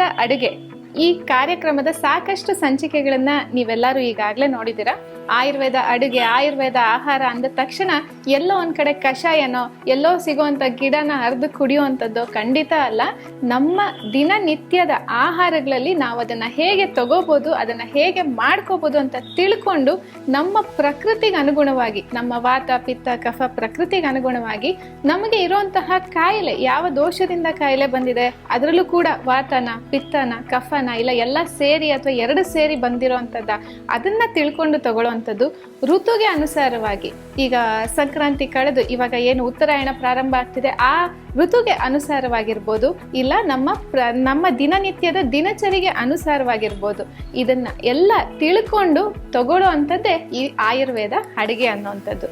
ಅಡುಗೆ. ಈ ಕಾರ್ಯಕ್ರಮದ ಸಾಕಷ್ಟು ಸಂಚಿಕೆಗಳನ್ನ ನೀವೆಲ್ಲರೂ ಈಗಾಗಲೇ ನೋಡಿದ್ದೀರಾ? ಆಯುರ್ವೇದ ಅಡುಗೆ, ಆಯುರ್ವೇದ ಆಹಾರ ಅಂದ ತಕ್ಷಣ ಎಲ್ಲೋ ಒಂದ್ ಕಡೆ ಕಷಾಯನೋ, ಎಲ್ಲೋ ಸಿಗುವಂತ ಗಿಡನ ಹರಿದು ಕುಡಿಯುವಂಥದ್ದು ಖಂಡಿತ ಅಲ್ಲ. ನಮ್ಮ ದಿನನಿತ್ಯದ ಆಹಾರಗಳಲ್ಲಿ ನಾವು ಅದನ್ನ ಹೇಗೆ ತಗೋಬಹುದು ಅದನ್ನ ಹೇಗೆ ಮಾಡ್ಕೋಬಹುದು ಅಂತ ತಿಳ್ಕೊಂಡು ನಮ್ಮ ಪ್ರಕೃತಿಗೆ ಅನುಗುಣವಾಗಿ, ನಮ್ಮ ವಾತ, ಪಿತ್ತ, ಕಫ ಪ್ರಕೃತಿಗೆ ಅನುಗುಣವಾಗಿ ನಮಗೆ ಇರುವಂತಹ ಕಾಯಿಲೆ, ಯಾವ ದೋಷದಿಂದ ಕಾಯಿಲೆ ಬಂದಿದೆ, ಅದರಲ್ಲೂ ಕೂಡ ವಾತನ, ಪಿತ್ತನ, ಕಫನ ಇಲ್ಲ, ಎಲ್ಲ ಸೇರಿ ಅಥವಾ ಎರಡು ಸೇರಿ ಬಂದಿರೋವಂಥದ್ದ ಅದನ್ನು ತಿಳ್ಕೊಂಡು ತಗೊಳ್ಳೋವಂಥದ್ದು ಋತುಗೆ ಅನುಸಾರವಾಗಿ. ಈಗ ಸಂಕ್ರಾಂತಿ ಕಳೆದು ಇವಾಗ ಏನು ಉತ್ತರಾಯಣ ಪ್ರಾರಂಭ ಆಗ್ತಿದೆ, ಆ ಋತುಗೆ ಅನುಸಾರವಾಗಿರ್ಬೋದು, ಇಲ್ಲ ನಮ್ಮ ಪ್ರ, ನಮ್ಮ ದಿನನಿತ್ಯದ ದಿನಚರಿಗೆ ಅನುಸಾರವಾಗಿರ್ಬೋದು. ಇದನ್ನು ಎಲ್ಲ ತಿಳ್ಕೊಂಡು ತಗೊಳ್ಳೋ ಅಂಥದ್ದೇ ಈ ಆಯುರ್ವೇದ ಅಡುಗೆ ಅನ್ನೋವಂಥದ್ದು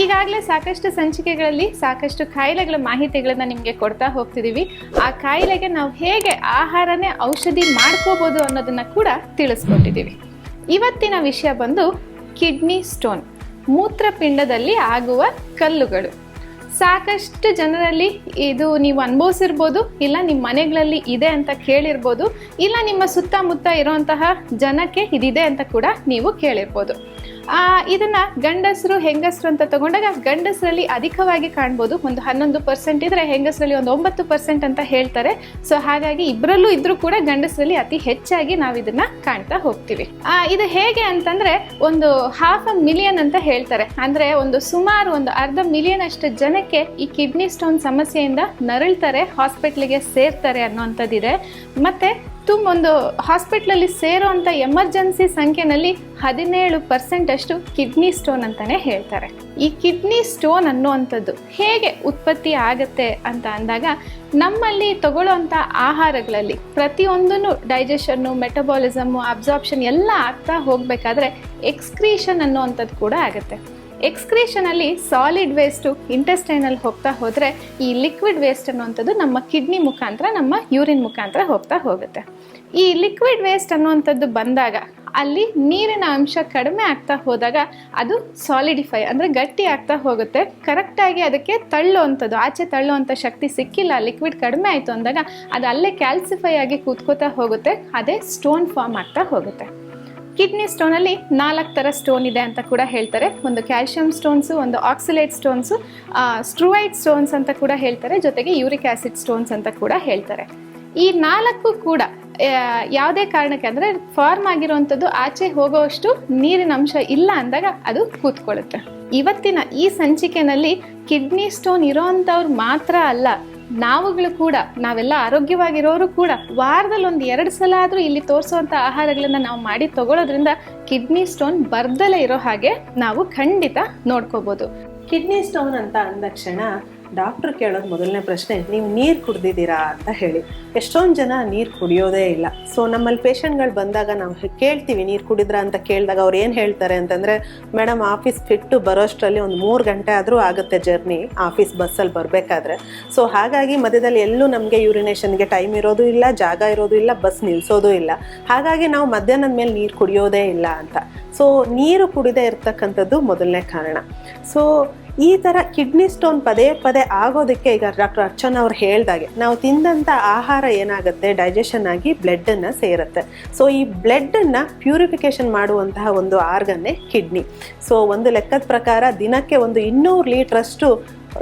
ಈಗಾಗಲೇ ಸಾಕಷ್ಟು ಸಂಚಿಕೆಗಳಲ್ಲಿ ಸಾಕಷ್ಟು ಕಾಯಿಲೆಗಳ ಮಾಹಿತಿಗಳನ್ನ ನಿಮಗೆ ಕೊಡ್ತಾ ಹೋಗ್ತಿದ್ದೀವಿ ಆ ಕಾಯಿಲೆಗೆ ನಾವು ಹೇಗೆ ಆಹಾರನೇ ಔಷಧಿ ಮಾಡ್ಕೋಬೋದು ಅನ್ನೋದನ್ನ ಕೂಡ ತಿಳಿಸ್ಕೊಟ್ಟಿದ್ದೀವಿ ಇವತ್ತಿನ ವಿಷಯ ಬಂದು ಕಿಡ್ನಿ ಸ್ಟೋನ್, ಮೂತ್ರಪಿಂಡದಲ್ಲಿ ಆಗುವ ಕಲ್ಲುಗಳು. ಸಾಕಷ್ಟು ಜನರಲ್ಲಿ ಇದು ನೀವು ಅನುಭವಿಸಿರ್ಬೋದು, ಇಲ್ಲ ನಿಮ್ಮ ಮನೆಗಳಲ್ಲಿ ಇದೆ ಅಂತ ಕೇಳಿರ್ಬೋದು, ಇಲ್ಲ ನಿಮ್ಮ ಸುತ್ತಮುತ್ತ ಇರುವಂತಹ ಜನಕ್ಕೆ ಇದಿದೆ ಅಂತ ಕೂಡ ನೀವು ಕೇಳಿರ್ಬೋದು. ಇದನ್ನ ಗಂಡಸರು ಹೆಂಗಸರು ಅಂತ ತಗೊಂಡಾಗ ಗಂಡಸರಲ್ಲಿ ಅಧಿಕವಾಗಿ ಕಾಣ್ಬೋದು. ಒಂದು ಹನ್ನೊಂದು ಪರ್ಸೆಂಟ್ ಇದ್ರೆ ಹೆಂಗಸರಲ್ಲಿ ಒಂದು ಒಂಬತ್ತು ಪರ್ಸೆಂಟ್ ಅಂತ ಹೇಳ್ತಾರೆ. ಸೊ ಹಾಗಾಗಿ ಇಬ್ಬರಲ್ಲೂ ಇದ್ರೂ ಕೂಡ ಗಂಡಸರಲ್ಲಿ ಅತಿ ಹೆಚ್ಚಾಗಿ ನಾವು ಇದನ್ನ ಕಾಣ್ತಾ ಹೋಗ್ತೀವಿ. ಆ, ಇದು ಹೇಗೆ ಅಂತಂದ್ರೆ ಒಂದು ಹಾಫ್ ಅ ಮಿಲಿಯನ್ ಅಂತ ಹೇಳ್ತಾರೆ. ಅಂದ್ರೆ ಒಂದು ಸುಮಾರು ಒಂದು ಅರ್ಧ ಮಿಲಿಯನ್ ಅಷ್ಟು ಜನಕ್ಕೆ ಈ ಕಿಡ್ನಿ ಸ್ಟೋನ್ ಸಮಸ್ಯೆಯಿಂದ ನರಳ್ತಾರೆ ಹಾಸ್ಪಿಟ್ಲಿಗೆ ಸೇರ್ತಾರೆ ಅನ್ನೋಂಥದ್ದಿದೆ. ಮತ್ತೆ ತುಂಬ ಒಂದು ಹಾಸ್ಪಿಟ್ಲಲ್ಲಿ ಸೇರೋಂಥ ಎಮರ್ಜೆನ್ಸಿ ಸಂಖ್ಯೆನಲ್ಲಿ ಹದಿನೇಳು ಪರ್ಸೆಂಟ್ ಅಷ್ಟು ಕಿಡ್ನಿ ಸ್ಟೋನ್ ಅಂತಾನೆ ಹೇಳ್ತಾರೆ. ಈ ಕಿಡ್ನಿ ಸ್ಟೋನ್ ಅನ್ನುವಂಥದ್ದು ಹೇಗೆ ಉತ್ಪತ್ತಿ ಆಗುತ್ತೆ ಅಂತ ಅಂದಾಗ ನಮ್ಮಲ್ಲಿ ತಗೊಳ್ಳೋವಂಥ ಆಹಾರಗಳಲ್ಲಿ ಪ್ರತಿಯೊಂದನ್ನು ಡೈಜೆಷನ್ನು ಮೆಟಬಾಲಿಸಮ್ಮು ಅಬ್ಸಾರ್ಪ್ಷನ್ ಎಲ್ಲ ಆಗ್ತಾ ಹೋಗಬೇಕಾದ್ರೆ ಎಕ್ಸ್ಕ್ರೀಷನ್ ಅನ್ನುವಂಥದ್ದು ಕೂಡ ಆಗುತ್ತೆ. ಎಕ್ಸ್ಕ್ರೀಷನ್ ಅಲ್ಲಿ ಸಾಲಿಡ್ ವೇಸ್ಟು ಇಂಟೆಸ್ಟೈನಲ್ಲಿ ಹೋಗ್ತಾ ಹೋದರೆ ಈ ಲಿಕ್ವಿಡ್ ವೇಸ್ಟ್ ಅನ್ನುವಂಥದ್ದು ನಮ್ಮ ಕಿಡ್ನಿ ಮುಖಾಂತರ, ನಮ್ಮ ಯೂರಿನ್ ಮುಖಾಂತರ ಹೋಗ್ತಾ ಹೋಗುತ್ತೆ. ಈ ಲಿಕ್ವಿಡ್ ವೇಸ್ಟ್ ಅನ್ನುವಂಥದ್ದು ಬಂದಾಗ, ಅಲ್ಲಿ ನೀರಿನ ಅಂಶ ಕಡಿಮೆ ಆಗ್ತಾ ಹೋದಾಗ ಅದು ಸಾಲಿಡಿಫೈ ಅಂದರೆ ಗಟ್ಟಿ ಆಗ್ತಾ ಹೋಗುತ್ತೆ. ಕರೆಕ್ಟಾಗಿ ಅದಕ್ಕೆ ತಳ್ಳುವಂಥದ್ದು, ಆಚೆ ತಳ್ಳುವಂಥ ಶಕ್ತಿ ಸಿಕ್ಕಿಲ್ಲ, ಲಿಕ್ವಿಡ್ ಕಡಿಮೆ ಆಯಿತು ಅಂದಾಗ ಅದು ಅಲ್ಲೇ ಕ್ಯಾಲ್ಸಿಫೈ ಆಗಿ ಕೂತ್ಕೋತಾ ಹೋಗುತ್ತೆ, ಅದೇ ಸ್ಟೋನ್ ಫಾರ್ಮ್ ಆಗ್ತಾ ಹೋಗುತ್ತೆ. ಕಿಡ್ನಿ ಸ್ಟೋನಲ್ಲಿ ನಾಲ್ಕು ಥರ ಸ್ಟೋನ್ ಇದೆ ಅಂತ ಕೂಡ ಹೇಳ್ತಾರೆ. ಒಂದು ಕ್ಯಾಲ್ಶಿಯಂ ಸ್ಟೋನ್ಸು, ಒಂದು ಆಕ್ಸಿಲೇಟ್ ಸ್ಟೋನ್ಸು ಸ್ಟ್ರೂವೈಟ್ ಸ್ಟೋನ್ಸ್ ಅಂತ ಕೂಡ ಹೇಳ್ತಾರೆ. ಜೊತೆಗೆ ಯೂರಿಕ್ ಆಸಿಡ್ ಸ್ಟೋನ್ಸ್ ಅಂತ ಕೂಡ ಹೇಳ್ತಾರೆ. ಈ ನಾಲ್ಕು ಕೂಡ ಯಾವುದೇ ಕಾರಣಕ್ಕೆ ಅಂದರೆ ಫಾರ್ಮ್ ಆಗಿರುವಂಥದ್ದು ಆಚೆ ಹೋಗೋವಷ್ಟು ನೀರಿನ ಅಂಶ ಇಲ್ಲ ಅಂದಾಗ ಅದು ಕೂತ್ಕೊಳ್ಳುತ್ತೆ. ಇವತ್ತಿನ ಈ ಸಂಚಿಕೆನಲ್ಲಿ ಕಿಡ್ನಿ ಸ್ಟೋನ್ ಇರೋವಂಥವ್ರು ಮಾತ್ರ ಅಲ್ಲ ನಾವುಗಳು ಕೂಡ, ನಾವೆಲ್ಲ ಆರೋಗ್ಯವಾಗಿರೋರು ಕೂಡ ವಾರದಲ್ಲಿ ಒಂದು ಎರಡು ಸಲ ಆದರೂ ಇಲ್ಲಿ ತೋರಿಸುವಂತ ಆಹಾರಗಳನ್ನ ನಾವು ಮಾಡಿ ತಗೊಳ್ಳೋದ್ರಿಂದ ಕಿಡ್ನಿ ಸ್ಟೋನ್ ಬರ್ದಲೇ ಇರೋ ಹಾಗೆ ನಾವು ಖಂಡಿತ ನೋಡ್ಕೋಬೋದು. ಕಿಡ್ನಿ ಸ್ಟೋನ್ ಅಂತ ಅಂದಕ್ಷಣ ಡಾಕ್ಟ್ರು ಕೇಳೋದು ಮೊದಲನೇ ಪ್ರಶ್ನೆ, ನೀವು ನೀರು ಕುಡ್ದಿದ್ದೀರಾ? ಅಂತ ಹೇಳಿ. ಎಷ್ಟೊಂದು ಜನ ನೀರು ಕುಡಿಯೋದೇ ಇಲ್ಲ. ಸೊ ನಮ್ಮಲ್ಲಿ ಪೇಷಂಟ್ಗಳು ಬಂದಾಗ ನಾವು ಕೇಳ್ತೀವಿ ನೀರು ಕುಡಿದ್ರಾ ಅಂತ ಕೇಳಿದಾಗ ಅವ್ರು ಏನು ಹೇಳ್ತಾರೆ ಅಂತಂದರೆ ಮೇಡಮ್ ಆಫೀಸ್ ಬಿಟ್ಟು ಬರೋಷ್ಟರಲ್ಲಿ ಒಂದು ಮೂರು ಗಂಟೆ ಆದರೂ ಆಗುತ್ತೆ ಜರ್ನಿ. ಆಫೀಸ್ ಬಸ್ಸಲ್ಲಿ ಬರಬೇಕಾದ್ರೆ. ಸೊ ಹಾಗಾಗಿ ಮಧ್ಯದಲ್ಲಿ ಎಲ್ಲೂ ನಮಗೆ ಯೂರಿನೇಷನ್ಗೆ ಟೈಮ್ ಇರೋದು ಇಲ್ಲ, ಜಾಗ ಇರೋದು ಇಲ್ಲ, ಬಸ್ ನಿಲ್ಲಿಸೋದು ಇಲ್ಲ. ಹಾಗಾಗಿ ನಾವು ಮಧ್ಯಾಹ್ನದ ಮೇಲೆ ನೀರು ಕುಡಿಯೋದೇ ಇಲ್ಲ ಅಂತ. ಸೊ ನೀರು ಕುಡಿದೇ ಇರ್ತಕ್ಕಂಥದ್ದು ಮೊದಲನೇ ಕಾರಣ. ಸೊ ಈ ಥರ ಕಿಡ್ನಿ ಸ್ಟೋನ್ ಪದೇ ಪದೇ ಆಗೋದಕ್ಕೆ ಈಗ ಡಾಕ್ಟರ್ ಅರ್ಚನಾ ಅವ್ರು ಹೇಳ್ದಾಗೆ, ನಾವು ತಿಂದಂಥ ಆಹಾರ ಏನಾಗುತ್ತೆ? ಡೈಜೆಷನ್ ಆಗಿ ಬ್ಲಡ್ಡನ್ನು ಸೇರುತ್ತೆ. ಸೊ ಈ ಬ್ಲಡ್ಡನ್ನು ಪ್ಯೂರಿಫಿಕೇಷನ್ ಮಾಡುವಂತಹ ಒಂದು ಆರ್ಗನ್ನೇ ಕಿಡ್ನಿ ಸೊ ಒಂದು ಲೆಕ್ಕದ ಪ್ರಕಾರ ದಿನಕ್ಕೆ ಒಂದು ಇನ್ನೂರು ಲೀಟ್ರಷ್ಟು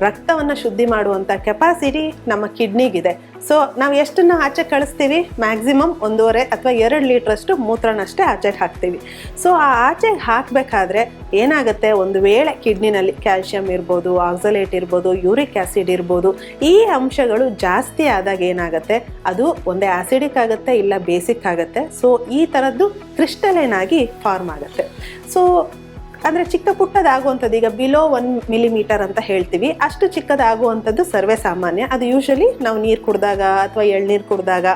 ರಕ್ತವನ್ನು ಶುದ್ಧಿ ಮಾಡುವಂಥ ಕೆಪಾಸಿಟಿ ನಮ್ಮ ಕಿಡ್ನಿಗಿದೆ. ಸೊ ನಾವು ಎಷ್ಟನ್ನು ಆಚೆ ಕಳಿಸ್ತೀವಿ? ಮ್ಯಾಕ್ಸಿಮಮ್ ಒಂದೂವರೆ ಅಥವಾ ಎರಡು ಲೀಟ್ರಷ್ಟು ಮೂತ್ರನಷ್ಟೇ ಆಚೆಗೆ ಹಾಕ್ತೀವಿ. ಸೊ ಆ ಆಚೆಗೆ ಹಾಕಬೇಕಾದ್ರೆ ಏನಾಗುತ್ತೆ? ಒಂದು ವೇಳೆ ಕಿಡ್ನಿನಲ್ಲಿ ಕ್ಯಾಲ್ಶಿಯಂ ಇರ್ಬೋದು, ಆಕ್ಸಲೇಟ್ ಇರ್ಬೋದು, ಯೂರಿಕ್ ಆ್ಯಸಿಡ್ ಇರ್ಬೋದು, ಈ ಅಂಶಗಳು ಜಾಸ್ತಿ ಆದಾಗ ಏನಾಗುತ್ತೆ? ಅದು ಒಂದೇ ಆ್ಯಸಿಡಿಕ್ ಆಗುತ್ತೆ, ಇಲ್ಲ ಬೇಸಿಕ್ ಆಗುತ್ತೆ. ಸೊ ಈ ಥರದ್ದು ಕ್ರಿಸ್ಟಲೈನ್ ಆಗಿ ಫಾರ್ಮ್ ಆಗುತ್ತೆ. ಸೊ ಅಂದರೆ ಚಿಕ್ಕ ಪುಟ್ಟದಾಗುವಂಥದ್ದು, ಈಗ ಬಿಲೋ ಒನ್ ಮಿಲಿಮೀಟರ್ ಅಂತ ಹೇಳ್ತೀವಿ. ಅಷ್ಟು ಚಿಕ್ಕದಾಗುವಂಥದ್ದು ಸರ್ವೇ ಸಾಮಾನ್ಯ. ಅದು ಯೂಶಲಿ ನಾವು ನೀರು ಕುಡಿದಾಗ ಅಥವಾ ಎಳ್ನೀರು ಕುಡಿದಾಗ,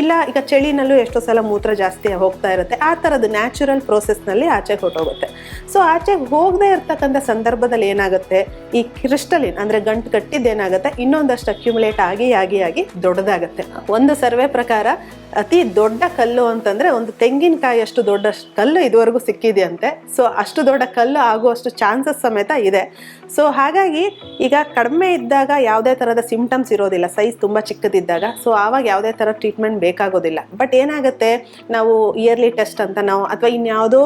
ಇಲ್ಲ ಈಗ ಚಳಿನಲ್ಲೂ ಎಷ್ಟೋ ಸಲ ಮೂತ್ರ ಜಾಸ್ತಿ ಹೋಗ್ತಾ ಇರುತ್ತೆ. ಆ ಥರದ್ದು ನ್ಯಾಚುರಲ್ ಪ್ರೋಸೆಸ್ನಲ್ಲಿ ಆಚೆಗೆ ಹೊಟ್ಟೋಗುತ್ತೆ ಸೊ ಆಚೆಗೆ ಹೋಗದೇ ಇರ್ತಕ್ಕಂಥ ಸಂದರ್ಭದಲ್ಲಿ ಏನಾಗುತ್ತೆ? ಈ ಕ್ರಿಸ್ಟಲಿನ್ ಅಂದರೆ ಗಂಟು ಕಟ್ಟಿದ್ದೇನಾಗುತ್ತೆ ಇನ್ನೊಂದಷ್ಟು ಅಕ್ಯುಮುಲೇಟ್ ಆಗಿ ಆಗಿ ಆಗಿ ದೊಡ್ಡದಾಗುತ್ತೆ. ಒಂದು ಸರ್ವೆ ಪ್ರಕಾರ ಅತಿ ದೊಡ್ಡ ಕಲ್ಲು ಅಂತಂದ್ರೆ ಒಂದು ತೆಂಗಿನಕಾಯಿ ಅಷ್ಟು ದೊಡ್ಡ ಕಲ್ಲು ಇದುವರೆಗೂ ಸಿಕ್ಕಿದೆಯಂತೆ. ಸೊ ಅಷ್ಟು ದೊಡ್ಡ ಕಲ್ಲು ಆಗುವಷ್ಟು ಚಾನ್ಸಸ್ ಸಮೇತ ಇದೆ. ಸೊ ಹಾಗಾಗಿ ಈಗ ಕಡಿಮೆ ಇದ್ದಾಗ ಯಾವುದೇ ಥರದ ಸಿಂಪ್ಟಮ್ಸ್ ಇರೋದಿಲ್ಲ. ಸೈಜ್ ತುಂಬ ಚಿಕ್ಕದಿದ್ದಾಗ. ಸೊ ಆವಾಗ ಯಾವುದೇ ಥರ ಟ್ರೀಟ್ಮೆಂಟ್ ಬೇಕಾಗೋದಿಲ್ಲ. ಬಟ್ ಏನಾಗುತ್ತೆ? ನಾವು ಇಯರ್ಲಿ ಟೆಸ್ಟ್ ಅಂತ ನಾವು ಅಥವಾ ಇನ್ಯಾವುದೋ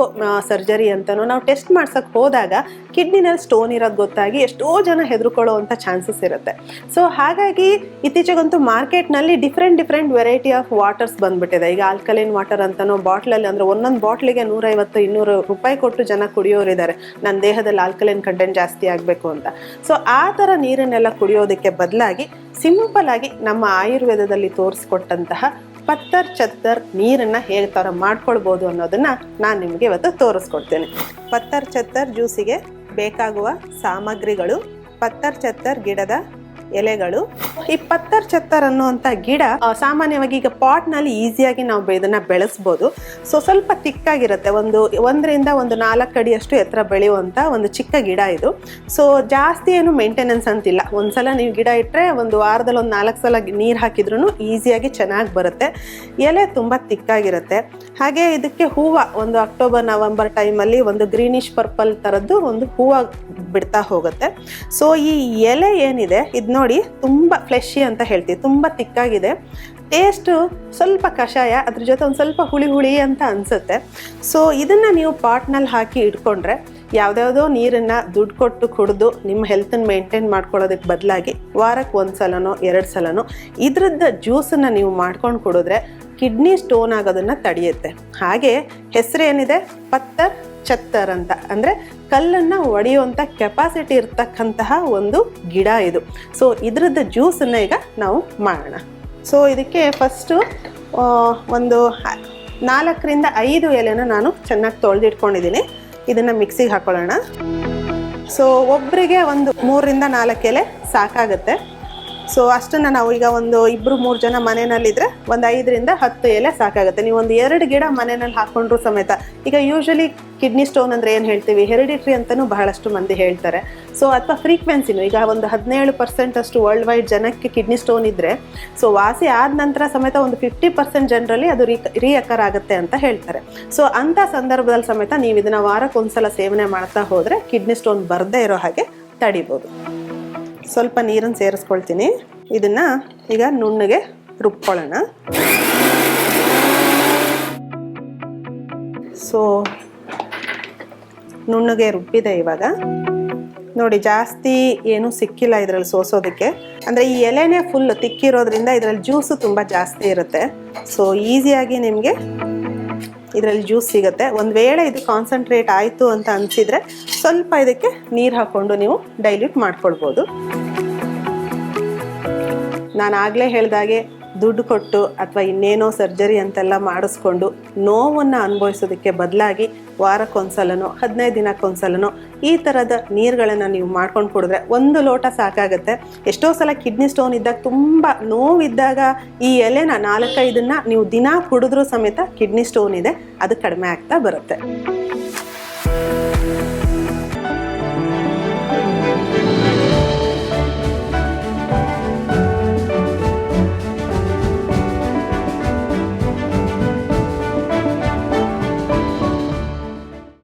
ಸರ್ಜರಿ ಅಂತನೋ ನಾವು ಟೆಸ್ಟ್ ಮಾಡ್ಸೋಕ್ಕೆ ಹೋದಾಗ ಕಿಡ್ನಿನಲ್ಲಿ ಸ್ಟೋನ್ ಇರೋದು ಗೊತ್ತಾಗಿ ಎಷ್ಟೋ ಜನ ಹೆದರ್ಕೊಳ್ಳೋವಂಥ ಚಾನ್ಸಸ್ ಇರುತ್ತೆ. ಸೊ ಹಾಗಾಗಿ ಇತ್ತೀಚೆಗಂತೂ ಮಾರ್ಕೆಟ್ನಲ್ಲಿ different different variety of waters ಬಂದ್ಬಿಟ್ಟಿದೆ. ಈಗ ಆಲ್ಕಲೈನ್ ವಾಟರ್ ಅಂತನೋ ಬಾಟ್ಲಲ್ಲಿ ಅಂದರೆ ಒಂದೊಂದು ಬಾಟ್ಲಿಗೆ ನೂರೈವತ್ತು, ಇನ್ನೂರು ರೂಪಾಯಿ ಕೊಟ್ಟು ಜನ ಕುಡಿಯೋರಿದ್ದಾರೆ. ನನ್ನ ದೇಹದಲ್ಲಿ ಆಲ್ಕಲೈನ್ ಕಂಟೆಂಟ್ ಜಾಸ್ತಿ ಆಗಬೇಕು. ಅಂತ. ಸೊ ಆ ಥರ ನೀರನ್ನೆಲ್ಲ ಕುಡಿಯೋದಕ್ಕೆ ಬದಲಾಗಿ ಸಿಂಪಲ್ ಆಗಿ ನಮ್ಮ ಆಯುರ್ವೇದದಲ್ಲಿ ತೋರಿಸ್ಕೊಟ್ಟಂತಹ ಪತ್ತರ್ ಚತ್ತರ್ ನೀರನ್ನು ಹೇಗೆ ಥರ ಮಾಡ್ಕೊಳ್ಬೋದು ಅನ್ನೋದನ್ನ ನಾನು ನಿಮಗೆ ಇವತ್ತು ತೋರಿಸ್ಕೊಡ್ತೇನೆ. ಪತ್ತರ್ ಚತ್ತರ್ ಜ್ಯೂಸಿಗೆ ಬೇಕಾಗುವ ಸಾಮಗ್ರಿಗಳು, ಪತ್ತರ್ ಚತ್ತರ್ ಗಿಡದ ಎಲೆಗಳು ಈ ಪತ್ತರ್ ಚತ್ತರ್ ಅನ್ನುವಂಥ ಗಿಡ ಸಾಮಾನ್ಯವಾಗಿ ಈಗ ಪಾಟ್ನಲ್ಲಿ ಈಸಿಯಾಗಿ ನಾವು ಇದನ್ನ ಬೆಳೆಸ್ಬೋದು. ಸೊ ಸ್ವಲ್ಪ ತಿಕ್ಕಾಗಿರುತ್ತೆ. ಒಂದು ಒಂದರಿಂದ ಒಂದು ನಾಲ್ಕು ಅಡಿಯಷ್ಟು ಎತ್ತರ ಬೆಳೆಯುವಂಥ ಒಂದು ಚಿಕ್ಕ ಗಿಡ ಇದು. ಸೊ ಜಾಸ್ತಿ ಏನು ಮೇಂಟೆನೆನ್ಸ್ ಅಂತಿಲ್ಲ. ಒಂದ್ಸಲ ನೀವು ಗಿಡ ಇಟ್ಟರೆ ಒಂದು ವಾರದಲ್ಲಿ ಒಂದು ನಾಲ್ಕು ಸಲ ನೀರು ಹಾಕಿದ್ರೂ ಈಸಿಯಾಗಿ ಚೆನ್ನಾಗಿ ಬರುತ್ತೆ. ಎಲೆ ತುಂಬ ತಿಕ್ಕಾಗಿರುತ್ತೆ. ಹಾಗೆ ಇದಕ್ಕೆ ಹೂವು, ಒಂದು ಅಕ್ಟೋಬರ್ ನವಂಬರ್ ಟೈಮಲ್ಲಿ ಒಂದು ಗ್ರೀನಿಶ್ ಪರ್ಪಲ್ ಥರದ್ದು ಒಂದು ಹೂವು ಬಿಡ್ತಾ ಹೋಗುತ್ತೆ. ಸೊ ಈ ಎಲೆ ಏನಿದೆ ಇದು ನೋಡಿ ತುಂಬ ಫ್ಲೆಶಿ ಅಂತ ಹೇಳ್ತೀವಿ. ತುಂಬ ತಿಕ್ಕಾಗಿದೆ. ಟೇಸ್ಟು ಸ್ವಲ್ಪ ಕಷಾಯ, ಅದ್ರ ಜೊತೆ ಒಂದು ಸ್ವಲ್ಪ ಹುಳಿ ಹುಳಿ ಅಂತ ಅನಿಸುತ್ತೆ. ಸೊ ಇದನ್ನು ನೀವು ಪಾಟ್ನಲ್ಲಿ ಹಾಕಿ ಇಟ್ಕೊಂಡ್ರೆ ಯಾವುದ್ಯಾವುದೋ ನೀರನ್ನು ದುಡ್ಡು ಕೊಟ್ಟು ಕುಡಿದು ನಿಮ್ಮ ಹೆಲ್ತನ್ನು ಮೇಂಟೈನ್ ಮಾಡ್ಕೊಳ್ಳೋದಕ್ಕೆ ಬದಲಾಗಿ ವಾರಕ್ಕೆ ಒಂದು ಸಲನೋ, ಎರಡು ಸಲನೋ ಇದ್ರದ್ದು ಜ್ಯೂಸನ್ನು ನೀವು ಮಾಡ್ಕೊಂಡು ಕುಡಿದ್ರೆ ಕಿಡ್ನಿ ಸ್ಟೋನ್ ಆಗೋದನ್ನು ತಡೆಯುತ್ತೆ. ಹಾಗೆ ಹೆಸರು ಏನಿದೆ? ಪತ್ತರ್ ಚತ್ತರ್ ಅಂತ. ಅಂದರೆ ಕಲ್ಲನ್ನು ಒಡೆಯುವಂಥ ಕೆಪಾಸಿಟಿ ಇರ್ತಕ್ಕಂತಹ ಒಂದು ಗಿಡ ಇದು. ಸೊ ಇದ್ರದ್ದು ಜ್ಯೂಸನ್ನು ಈಗ ನಾವು ಮಾಡೋಣ. ಸೊ ಇದಕ್ಕೆ ಫಸ್ಟು ಒಂದು ನಾಲ್ಕರಿಂದ ಐದು ಎಲೆನ ನಾನು ಚೆನ್ನಾಗಿ ತೊಳೆದಿಟ್ಕೊಂಡಿದ್ದೀನಿ. ಇದನ್ನು ಮಿಕ್ಸಿಗೆ ಹಾಕೊಳ್ಳೋಣ. ಸೊ ಒಬ್ಬರಿಗೆ ಒಂದು ಮೂರರಿಂದ ನಾಲ್ಕು ಎಲೆ ಸಾಕಾಗುತ್ತೆ. ಸೊ ಅಷ್ಟನ್ನು ನಾವು ಈಗ ಒಂದು ಇಬ್ಬರು ಮೂರು ಜನ ಮನೆಯಲ್ಲಿದ್ದರೆ ಒಂದು ಐದರಿಂದ ಹತ್ತು ಎಲೆ ಸಾಕಾಗುತ್ತೆ. ನೀವು ಒಂದು ಎರಡು ಗಿಡ ಮನೆಯಲ್ಲಿ ಹಾಕೊಂಡ್ರು ಸಮೇತ, ಈಗ ಯೂಶಲಿ ಕಿಡ್ನಿ ಸ್ಟೋನ್ ಅಂದರೆ ಏನು ಹೇಳ್ತೀವಿ? ಹೆರಿಡಿಟ್ರಿ ಅಂತಲೂ ಬಹಳಷ್ಟು ಮಂದಿ ಹೇಳ್ತಾರೆ. ಸೊ ಅಥವಾ ಫ್ರೀಕ್ವೆನ್ಸಿನೂ ಈಗ ಒಂದು ಹದಿನೇಳು ಪರ್ಸೆಂಟ್ ಅಷ್ಟು ವರ್ಲ್ಡ್ ವೈಡ್ ಜನಕ್ಕೆ ಕಿಡ್ನಿ ಸ್ಟೋನ್ ಇದ್ದರೆ ಸೊ ವಾಸಿ ಆದ ನಂತರ ಸಮೇತ ಒಂದು ಫಿಫ್ಟಿ ಪರ್ಸೆಂಟ್ ಜನರಲ್ಲಿ ಅದು ರೀ ರೀಅಕರ್ ಆಗುತ್ತೆ ಅಂತ ಹೇಳ್ತಾರೆ. ಸೊ ಅಂಥ ಸಂದರ್ಭದಲ್ಲಿ ಸಮೇತ ನೀವು ಇದನ್ನು ವಾರಕ್ಕೊಂದ್ಸಲ ಸೇವನೆ ಮಾಡ್ತಾ ಹೋದರೆ ಕಿಡ್ನಿ ಸ್ಟೋನ್ ಬರದೇ ಇರೋ ಹಾಗೆ ತಡಿಬೋದು. ಸ್ವಲ್ಪ ನೀರನ್ನು ಸೇರಿಸ್ಕೊಳ್ತೀನಿ. ಇದನ್ನು ಈಗ ನುಣ್ಣಗೆ ರುಬ್ಕೊಳ್ಳೋಣ. ಸೊ ನುಣ್ಣಗೆ ರುಬ್ಬಿದೆ ಇವಾಗ. ನೋಡಿ, ಜಾಸ್ತಿ ಏನೂ ಸಿಕ್ಕಿಲ್ಲ ಇದರಲ್ಲಿ ಸೋಸೋದಕ್ಕೆ. ಅಂದರೆ ಈ ಎಲೆನೇ ಫುಲ್ ತಿಕ್ಕಿರೋದ್ರಿಂದ ಇದರಲ್ಲಿ ಜ್ಯೂಸು ತುಂಬ ಜಾಸ್ತಿ ಇರುತ್ತೆ. ಸೊ ಈಸಿಯಾಗಿ ನಿಮಗೆ ಇದರಲ್ಲಿ ಜ್ಯೂಸ್ ಸಿಗುತ್ತೆ. ಒಂದು ವೇಳೆ ಇದು ಕಾನ್ಸಂಟ್ರೇಟ್ ಆಯಿತು ಅಂತ ಅನಿಸಿದರೆ ಸ್ವಲ್ಪ ಇದಕ್ಕೆ ನೀರು ಹಾಕ್ಕೊಂಡು ನೀವು ಡೈಲ್ಯೂಟ್ ಮಾಡ್ಕೊಳ್ಬೋದು. ನಾನು ಆಗಲೇ ಹೇಳ್ದಾಗೆ ದುಡ್ಡು ಕೊಟ್ಟು ಅಥವಾ ಇನ್ನೇನೋ ಸರ್ಜರಿ ಅಂತೆಲ್ಲ ಮಾಡಿಸ್ಕೊಂಡು ನೋವನ್ನು ಅನುಭವಿಸೋದಕ್ಕೆ ಬದಲಾಗಿ ವಾರಕ್ಕೊಂದ್ಸಲನೋ, ಹದಿನೈದು ದಿನಕ್ಕೊಂದ್ಸಲನೋ ಈ ಥರದ ನೀರುಗಳನ್ನು ನೀವು ಮಾಡ್ಕೊಂಡು ಕುಡಿದ್ರೆ ಒಂದು ಲೋಟ ಸಾಕಾಗುತ್ತೆ. ಎಷ್ಟೋ ಸಲ ಕಿಡ್ನಿ ಸ್ಟೋನ್ ಇದ್ದಾಗ ತುಂಬ ನೋವಿದ್ದಾಗ ಈ ಎಲೆನ ನಾಲ್ಕೈದನ್ನು ನೀವು ದಿನ ಕುಡಿದ್ರೂ ಸಮೇತ ಕಿಡ್ನಿ ಸ್ಟೋನ್ ಇದೆ, ಅದು ಕಡಿಮೆ ಆಗ್ತಾ ಬರುತ್ತೆ.